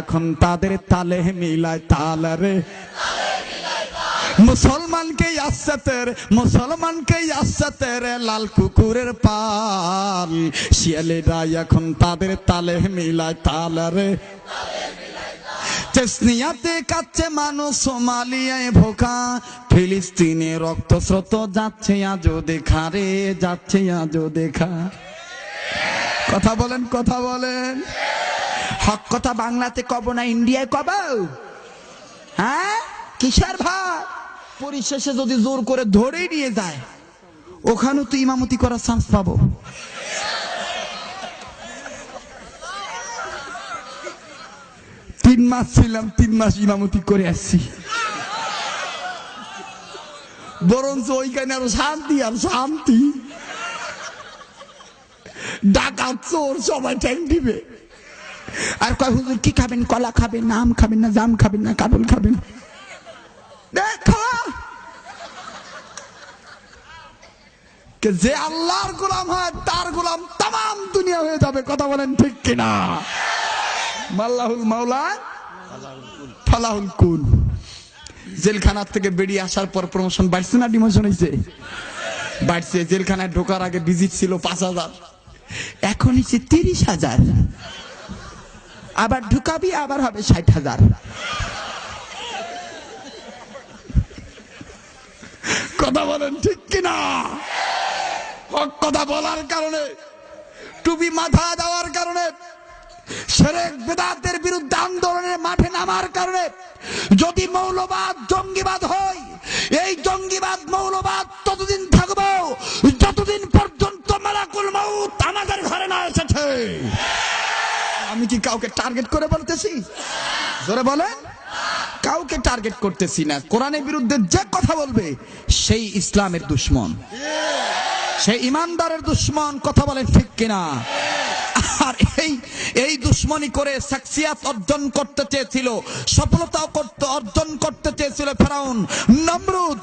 এখন তাদের তালে মিলায় তালারে মুসলমানকে আসছে তেরে মুসলমানকে আসছে তেরে লাল কুকুরের পাল। শিয়ালেরা এখন তাদের তালে মিলায় তালারে চেসনিয়াতে কাচ্ছে মানুষ সোমালিয়ায় ভোকা। ফিলিস্তিনে রক্তস্রোত যাচ্ছে, আজও দেখা রে, যাচ্ছে, আজও দেখা। কথা বলেন কথা বলেন। হক কথা বাংলাতে কব না, ইন্ডিয়ায় কব? হ্যাঁ? কিসের ভাই পরিশেষে যদি জোর করে ধরেই নিয়ে যায়, ওখানেও তো ইমামতি করার চান্স পাবো। তিন মাস ছিলাম, তিন মাস ইমামতি করে আসছি। বরঞ্চ ওইখানে আরও শান্তি, আর শান্তি। ডাকাত চোর সবাই ট্যাং দিবে। আর কয়, হুজুর, কি খাবেন? কলা খাবেন না, আম খাবেন না, জাম খাবেন না, কাবুল খাবেন দেখো। যে আল্লাহর গোলাম হয়, তার গোলাম তাম দুনিয়া হয়ে যাবে, কথা বলেন ঠিক কিনা? মাল্লাহুল মাওলা, ফালাহুল কুল জেলখানার থেকে বেরিয়ে আসার পর প্রমোশন বাড়ছে না ডিমোশন হয়েছে বাড়ছে, জেলখানায় ঢোকার আগে ভিজিট ছিল পাঁচ হাজার। এখন হচ্ছে তিরিশ হাজার। আবার ঢুকাবি, আবার হবে ষাট হাজার। কথা বলেন ঠিক কিনা? হক কথা বলার কারণে, টুপি মাথা দেওয়ার কারণে বেদাতের বিরুদ্ধে আন্দোলনের মাঠে নামার কারণে, যদি মৌলবাদ জঙ্গিবাদ হয়, এই জঙ্গিবাদ মৌলবাদ ততদিন থাকব, যতদিন পর্যন্ত মালাকুল মৌত আমাদের ঘরে না এসেছে। আমি কি কাউকে টার্গেট করে বলতেছি? জোরে বলেন। কাউকে টার্গেট করতেছি না। কোরআনের বিরুদ্ধে যে কথা বলবে, সেই ইসলামের দুশ্মন। সেই ইমানদারের দুশ্মন কথা বলে ঠিক কিনা? আর এই এই দুশ্মনী করে সাকসিয়াত অর্জন করতে চেয়েছিল সফলতা করতে, অর্জন করতে চেয়েছিল ফেরাউন। নমরুদ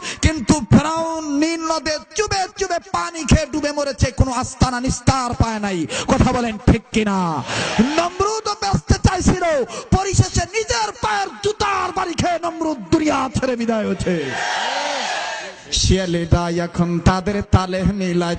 চুবে পানি খেয়ে ডুবে মরেছে, কোনো আস্তানা নিস্তার পায় নাই। কথা বলেন ঠিক কিনা? নমরুদ ব্যস্ত চাইছিল, পরিশেষে নিজের পায়ের জুতার বাড়ি খেয়ে নমরুদ দুনিয়া ছেড়ে বিদায় হয়েছে। শিয়ালেরা এখন তাদের তালে মিলায়।